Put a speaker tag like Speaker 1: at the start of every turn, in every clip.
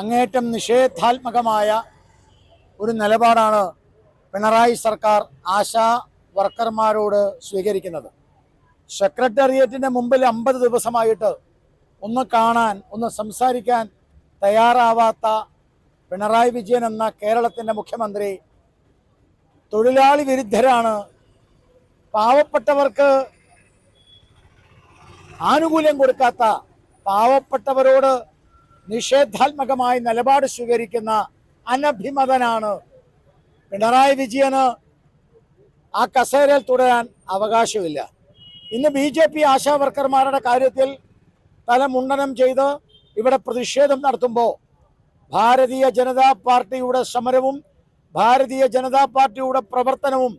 Speaker 1: അങ്ങേറ്റം നിഷേധാത്മകമായ ഒരു നിലപാടാണ് പിണറായി സർക്കാർ ആശാ വർക്കർമാരോട് സ്വീകരിക്കുന്നത്. സെക്രട്ടേറിയറ്റിന്റെ മുമ്പിൽ അമ്പത് ദിവസമായിട്ട് ഒന്ന് കാണാൻ ഒന്ന് സംസാരിക്കാൻ തയ്യാറാവാത്ത പിണറായി വിജയൻ എന്ന കേരളത്തിന്റെ മുഖ്യമന്ത്രി തൊഴിലാളി വിരുദ്ധരാണ്. പാവപ്പെട്ടവർക്ക് ആനുകൂല്യം കൊടുക്കാത്ത പാവപ്പെട്ടവരോട് നിഷേധാത്മകമായ നിലപാട് സ്വീകരിക്കുന്ന അനഭിമതനാണ് പിണറായി വിജയന് ആ കസേരയിൽ തുടരാൻ അവകാശമില്ല. ഇന്ന് ബി ജെ പി ആശാവർക്കർമാരുടെ കാര്യത്തിൽ തലമുണ്ടനം ചെയ്ത് ഇവിടെ പ്രതിഷേധം നടത്തുമ്പോൾ ഭാരതീയ ജനതാ പാർട്ടിയുടെ സമരവും ഭാരതീയ ജനതാ പാർട്ടിയുടെ പ്രവർത്തനവും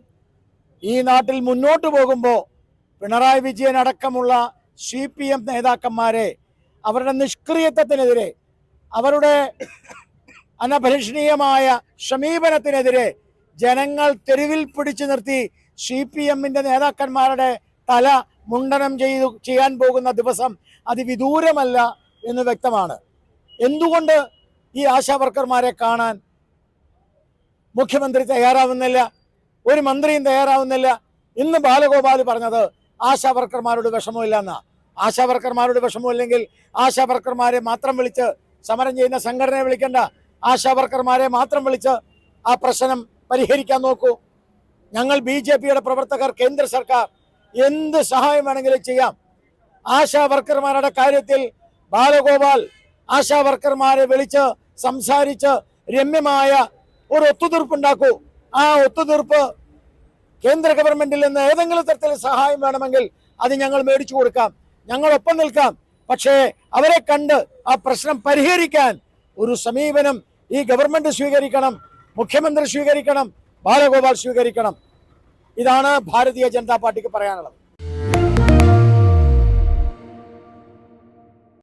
Speaker 1: ഈ നാട്ടിൽ മുന്നോട്ട് പോകുമ്പോൾ പിണറായി വിജയൻ അടക്കമുള്ള സി പി എം നേതാക്കന്മാരെ അവരുടെ നിഷ്ക്രിയത്വത്തിനെതിരെ അവരുടെ അനഭലഷണീയമായ സമീപനത്തിനെതിരെ ജനങ്ങൾ തെരുവിൽ പിടിച്ചു നിർത്തി സി പി എമ്മിന്റെ നേതാക്കന്മാരുടെ തല മുണ്ടനം ചെയ്തു ചെയ്യാൻ പോകുന്ന ദിവസം അതിവിദൂരമല്ല എന്ന് വ്യക്തമാണ്. എന്തുകൊണ്ട് ഈ ആശാ വർക്കർമാരെ കാണാൻ മുഖ്യമന്ത്രി തയ്യാറാവുന്നില്ല? ഒരു മന്ത്രിയും തയ്യാറാവുന്നില്ല? ഇന്ന് ബാലഗോപാൽ പറഞ്ഞത് ആശാ വർക്കർമാരോട് വിഷമമില്ല എന്നാ. ആശാ വർക്കർമാരോട് വിഷമമില്ലെങ്കിൽ ആശാ വർക്കർമാരെ മാത്രം വിളിച്ച് സമരം ചെയ്യുന്ന സംഘടനയെ വിളിക്കേണ്ട ആശാ വർക്കർമാരെ മാത്രം വിളിച്ച് ആ പ്രശ്നം പരിഹരിക്കാൻ നോക്കൂ. ഞങ്ങൾ ബി ജെ പിയുടെ പ്രവർത്തകർ കേന്ദ്ര സർക്കാർ എന്ത് സഹായം വേണമെങ്കിലും ചെയ്യാം. ആശാ വർക്കർമാരുടെ കാര്യത്തിൽ ബാലഗോപാൽ ആശാ വർക്കർമാരെ വിളിച്ച് സംസാരിച്ച് രമ്യമായ ഒരു ഒത്തുതീർപ്പുണ്ടാക്കൂ ആ ഒത്തുതീർപ്പ് കേന്ദ്ര ഗവൺമെന്റിൽ നിന്ന് ഏതെങ്കിലും തരത്തിൽ സഹായം വേണമെങ്കിൽ അത് ഞങ്ങൾ മേടിച്ചു കൊടുക്കാം. ഞങ്ങൾ ഒപ്പം നിൽക്കാം. പക്ഷേ അവരെ കണ്ട് ആ പ്രശ്നം പരിഹരിക്കാൻ ഒരു സമീപനം ഈ ഗവൺമെന്റ് സ്വീകരിക്കണം മുഖ്യമന്ത്രി സ്വീകരിക്കണം ബാലഗോപാൽ സ്വീകരിക്കണം. ഇതാണ് ഭാരതീയ ജനതാ പാർട്ടിക്ക് പറയാനുള്ളത്.